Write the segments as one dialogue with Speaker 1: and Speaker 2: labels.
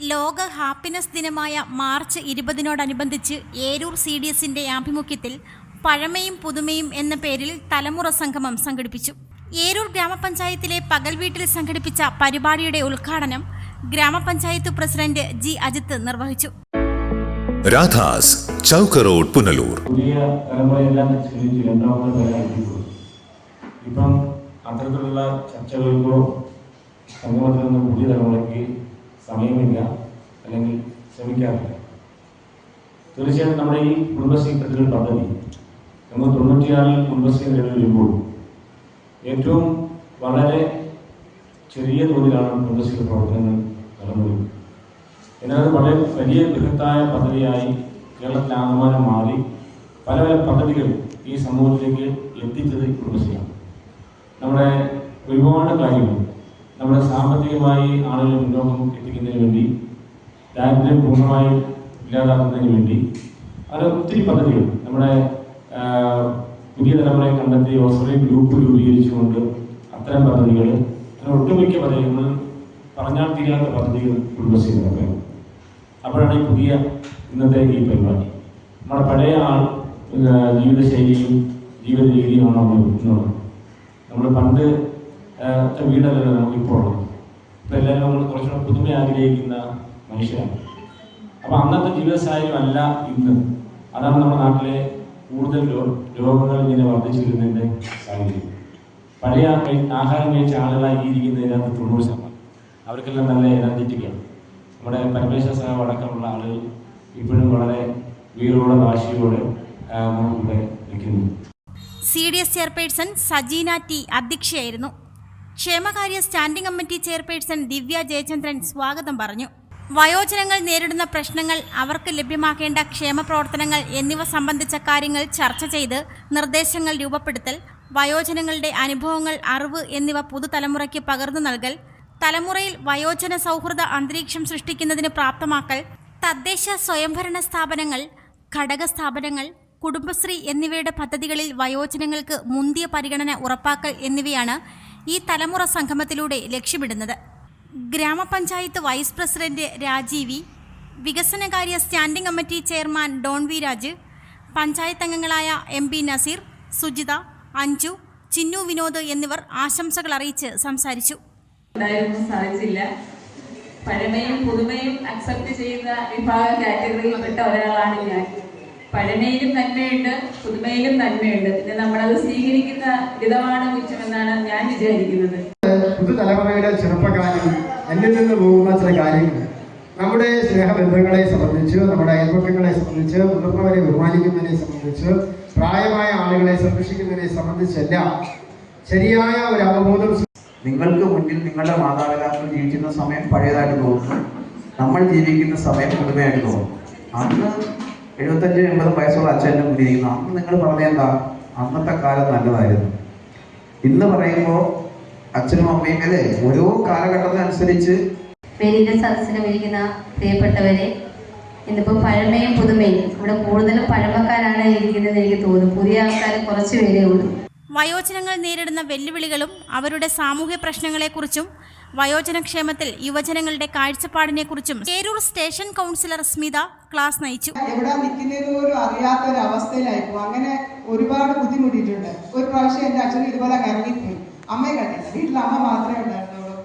Speaker 1: ലോക ഹാപ്പിനെസ് ദിനമായ മാർച്ച് ഇരുപതിനോടനുബന്ധിച്ച് ഏരൂർ സി ഡി എസിന്റെ ആഭിമുഖ്യത്തിൽ പഴമയും പുതുമയും എന്ന പേരിൽ തലമുറ സംഗമം സംഘടിപ്പിച്ചു. ഏരൂർ ഗ്രാമപഞ്ചായത്തിലെ പകൽ വീട്ടിൽ സംഘടിപ്പിച്ച പരിപാടിയുടെ ഉദ്ഘാടനം ഗ്രാമപഞ്ചായത്ത് പ്രസിഡന്റ് ജി അജിത്ത് നിർവഹിച്ചു.
Speaker 2: രാധാസ് ചൗക്ക് റോഡ് പുനലൂർ.
Speaker 3: പുതിയ തലമുറയെല്ലാം ചിന്തിച്ച് രണ്ടാമത്തെ ഇപ്പം അത്തരത്തിലുള്ള ചർച്ചകൾക്കോ സംഗമത്തിൽ നിന്ന് പുതിയ തലമുറയ്ക്ക് സമയമില്ല. അല്ലെങ്കിൽ ശ്രമിക്കാറില്ല. തീർച്ചയായിട്ടും നമ്മുടെ ഈ കുടുംബശ്രീ പദ്ധതി പദ്ധതി നമ്മൾ തൊണ്ണൂറ്റിയാറിൽ കുടുംബശ്രീ നിലവിൽ വരുമ്പോൾ ഏറ്റവും വളരെ ചെറിയ തോതിലാണ് കുടുംബശ്രീ പ്രവർത്തനങ്ങൾ നടന്നത്. എന്നാൽ വളരെ വലിയ ബൃഹത്തായ പദ്ധതിയായി കേരളത്തിലാകമാനം മാറി പല പല പദ്ധതികൾ ഈ സമൂഹത്തിലേക്ക് എത്തിച്ചത് കുടുംബശ്രീയാണ് നമ്മുടെ ഒരുപാട് കാര്യങ്ങൾ നമ്മുടെ സാമ്പത്തികമായി ആളുകളെ മുന്നോക്കം എത്തിക്കുന്നതിന് വേണ്ടി ദാരിദ്ര്യം പൂർണമായി ഇല്ലാതാക്കുന്നതിന് വേണ്ടി അങ്ങനെ ഒത്തിരി പദ്ധതികൾ നമ്മുടെ പുതിയ തലമുറയെ കണ്ടെത്തി ഓസ്ട്രേലിയൻ ഗ്രൂപ്പ് രൂപീകരിച്ചുകൊണ്ട് അത്തരം പദ്ധതികൾ അങ്ങനെ ഒട്ടുമിക്ക പദ്ധതികൾ പറഞ്ഞാൽ തീരാത്ത പദ്ധതികൾ കുടുംബശ്രീ നടക്കുന്നത് അപ്പോഴാണ് ഈ പുതിയ ഇന്നത്തെ ഈ പരിപാടി. നമ്മുടെ പഴയ ആൾ ജീവിതശൈലിയും ജീവിത രീതിയുമാണ് നമ്മൾ നമ്മൾ പണ്ട് ഒറ്റ വീടല്ലല്ലോ നമുക്ക് ഇപ്പോൾ ഉള്ളത് ഇപ്പം എല്ലാവരും നമ്മൾ കുറച്ചുകൂടെ പുതുമ ആഗ്രഹിക്കുന്ന മനുഷ്യരാണ്. അപ്പം അന്നത്തെ ജീവിത സാഹചര്യം അല്ല ഇന്ന്. അതാണ് നമ്മുടെ നാട്ടിലെ കൂടുതൽ രോഗങ്ങൾ ഇങ്ങനെ വർദ്ധിച്ചു വരുന്നതിന്റെ സാഹചര്യം. പഴയ ആഹാരം കഴിച്ച ആളുകളായി ഇരിക്കുന്നതിനകത്ത് തൊണ്ണൂറ് ശതമാനം. അവർക്കെല്ലാം നല്ല എനർജറ്റിക്കാണ്. നമ്മുടെ പരമേശ്വര സാഹബ് അടക്കമുള്ള ആളുകൾ ഇപ്പോഴും വളരെ വീരോടെ വാശിയോടെ നമുക്കിവിടെ നിൽക്കുന്നു.
Speaker 1: C D S chairperson Sajeena T അധ്യക്ഷയായിരുന്നു. ക്ഷേമകാര്യ standing committee chairperson Divya Jayachandran സ്വാഗതം പറഞ്ഞു. വയോജനങ്ങൾ നേരിടുന്ന പ്രശ്നങ്ങൾ അവർക്ക് ലഭ്യമാക്കേണ്ട ക്ഷേമ പ്രവർത്തനങ്ങൾ എന്നിവ സംബന്ധിച്ച കാര്യങ്ങൾ ചർച്ച ചെയ്ത് നിർദ്ദേശങ്ങൾ രൂപപ്പെടുത്തൽ വയോജനങ്ങളുടെ അനുഭവങ്ങൾ അറിവ് എന്നിവ പുതുതലമുറയ്ക്ക് പകർന്നു നൽകൽ തലമുറയിൽ വയോജന സൗഹൃദ അന്തരീക്ഷം സൃഷ്ടിക്കുന്നതിന് പ്രാപ്തമാക്കൽ തദ്ദേശ സ്വയംഭരണ സ്ഥാപനങ്ങൾ ഘടക സ്ഥാപനങ്ങൾ കുടുംബശ്രീ എന്നിവയുടെ പദ്ധതികളിൽ വയോജനങ്ങൾക്ക് മുന്തിയ പരിഗണന ഉറപ്പാക്കൽ എന്നിവയാണ് ഈ തലമുറ സംഗമത്തിലൂടെ ലക്ഷ്യമിടുന്നത്. ഗ്രാമപഞ്ചായത്ത് വൈസ് പ്രസിഡന്റ് രാജീവി വികസനകാര്യ standing committee chairman Don V Raj panchayat അംഗങ്ങളായ എം പി നസീർ സുജിത അഞ്ജു ചിന്നു വിനോദ് എന്നിവർ ആശംസകൾ അറിയിച്ച് സംസാരിച്ചു.
Speaker 4: പഴമയും പുതുമയും അക്സെപ്റ്റ് ചെയ്യുന്ന വിഭാഗ കാറ്റഗറിയിൽപ്പെട്ട ഒരാളാണ് ഞാൻ. പഴമയിലും നന്മയുണ്ട് പുതുമയിലും നന്മയുണ്ട്. പിന്നെ നമ്മളത് സ്വീകരിക്കുന്ന വിധമാണ് കുറ്റമെന്നാണ് ഞാൻ വിചാരിക്കുന്നത്.
Speaker 5: പുതുതലമുറയുടെ ചെറുപ്പക്കാരിൽ എന്നിൽ നിന്ന് പോകുന്ന ചില കാര്യങ്ങൾ. നമ്മുടെ സ്നേഹബന്ധങ്ങളെ സംബന്ധിച്ച് നമ്മുടെ അയൽപക്കങ്ങളെ സംബന്ധിച്ച് മുതിർന്നവരെ ബഹുമാനിക്കുന്നതിനെ സംബന്ധിച്ച് പ്രായമായ ആളുകളെ സംരക്ഷിക്കുന്നതിനെ സംബന്ധിച്ചെല്ലാം ശരിയായ ഒരു അവബോധം
Speaker 6: നിങ്ങൾക്ക് മുന്നിൽ നിങ്ങളുടെ മാതാപിതാക്കൾ ജീവിക്കുന്ന സമയം പഴയതായിട്ട് തോന്നുന്നു. നമ്മൾ ജീവിക്കുന്ന സമയം പുതുമയായിട്ട് തോന്നുന്നു. അന്ന് എഴുപത്തഞ്ച് എൺപത് വയസ്സുള്ള അച്ഛനും ഇരിക്കുന്നു. അന്ന് നിങ്ങൾ പറഞ്ഞെന്താ അന്നത്തെ കാലം നല്ലതായിരുന്നു. ഇന്ന് പറയുമ്പോൾ അച്ഛനും അമ്മയും അല്ലേ? ഓരോ കാലഘട്ടത്തിനനുസരിച്ച്
Speaker 7: പേരിന്റെ സദസ്സിന് വിളിക്കുന്ന പ്രിയപ്പെട്ടവരെ ഇന്നിപ്പോൾ പഴമയും പുതുമയും. ഇവിടെ കൂടുതലും പഴമക്കാരാണ് ഇരിക്കുന്നത് എനിക്ക് തോന്നുന്നു. പുതിയ ആൾക്കാർ കുറച്ച് പേരേ ഉള്ളൂ.
Speaker 1: വയോജനങ്ങൾ നേരിടുന്ന വെല്ലുവിളികളും അവരുടെ സാമൂഹ്യ പ്രശ്നങ്ങളെക്കുറിച്ചും വയോജനക്ഷേമത്തിൽ യുവജനങ്ങളുടെ കാഴ്ചപ്പാടിനെക്കുറിച്ചും Cheroor station councillor Smitha class നയിച്ചു.
Speaker 8: എവിടെ നിൽക്കുന്നത് പോലും അറിയാത്ത ഒരു അവസ്ഥയിലായിപ്പോ അങ്ങനെ ഒരുപാട് ബുദ്ധിമുട്ടിയിട്ടുണ്ട്. ഒരു പ്രാവശ്യം എന്റെ അച്ഛൻ ഇതുപോലെ കറങ്ങിപ്പോയി. അമ്മയെ കണ്ടില്ല. വീട്ടിൽ അമ്മ മാത്രമേ ഉണ്ടായിരുന്നുള്ളൂ.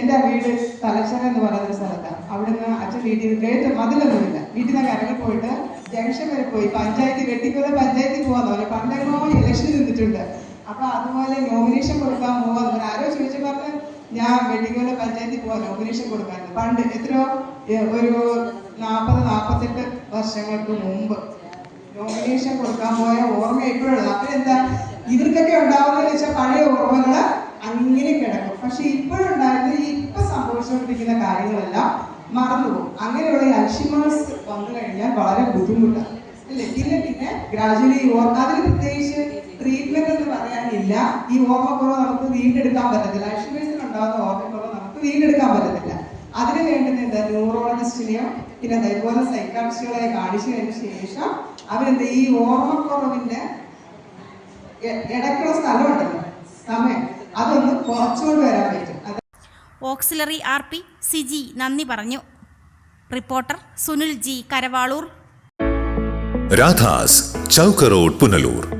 Speaker 8: എന്റെ വീട് തലശ്ശേരി എന്ന് പറയുന്ന സ്ഥലത്താണ് അവിടുന്ന് അച്ഛൻ വീട്ടിൽ ഗേറ്റ് മതിലൊന്നുമില്ല വീട്ടിൽ നിന്ന് ഇറങ്ങിപ്പോയിട്ട് ജംഗ്ഷൻ വരെ പോയി. പഞ്ചായത്ത് വെട്ടിക്കുള്ള പഞ്ചായത്തിൽ പോകാന്ന് പറഞ്ഞു. പണ്ടെങ്ങോ അപ്പൊ അതുപോലെ നോമിനേഷൻ കൊടുക്കാൻ പറഞ്ഞു ആരോ ചോദിച്ചു പറഞ്ഞു ഞാൻ വെട്ടിക്കുള്ള പഞ്ചായത്തിൽ പോവാൻ നോമിനേഷൻ കൊടുക്കാൻ പണ്ട് എത്രയോ ഒരു നാൽപ്പത് നാൽപ്പത്തെട്ട് വർഷങ്ങൾക്ക് മുമ്പ് നോമിനേഷൻ കൊടുക്കാൻ പോയ ഓർമ്മ ഇപ്പോഴുള്ളത് അപ്പോഴെന്താ ഇവർക്കൊക്കെ ഉണ്ടാവുന്നതെന്ന് വെച്ചാൽ പഴയ ഓർമ്മകൾ അങ്ങനെ കിടക്കും. പക്ഷെ ഇപ്പോഴുണ്ടായിരുന്ന ഈ ഇപ്പൊ സംഭവിച്ചുകൊണ്ടിരിക്കുന്ന കാര്യങ്ങളെല്ലാം മറന്നുപോകും. അങ്ങനെയുള്ള ഈ അൽഷിമേഴ്സ് വന്നു കഴിഞ്ഞാൽ വളരെ ബുദ്ധിമുട്ടാണ്. അല്ലേ? പിന്നെ പിന്നെ ഗ്രാജുവലി അതിന് പ്രത്യേകിച്ച് ട്രീറ്റ്മെന്റ് എന്ന് പറയാനില്ല. ഈ ഓർമ്മക്കുറവ് നമുക്ക് വീണ്ടെടുക്കാൻ പറ്റത്തില്ല. അൽഷിമേഴ്സിന് ഉണ്ടാകുന്ന ഓർമ്മക്കുറവ് നമുക്ക് വീണ്ടെടുക്കാൻ പറ്റത്തില്ല. അതിന് വേണ്ടുന്ന എന്താ? ന്യൂറോളജിസ്റ്റിനെയോ പിന്നെ അതേപോലെ സൈക്കാട്രിസ്റ്റുകളെ കാണിച്ചതിന് ശേഷം അവരെന്ത് ഈ ഓർമ്മക്കുറവിന്റെ ഇടയ്ക്കുള്ള സ്ഥലമുണ്ടല്ലോ. സമയം. അതൊന്ന് കുറച്ചുകൊണ്ട് വരാൻ പറ്റും.
Speaker 1: Auxiliary R P Siji. നന്ദി പറഞ്ഞു. Reporter Sunil G Karavaloor.
Speaker 2: Radhas Chowk road Punalur.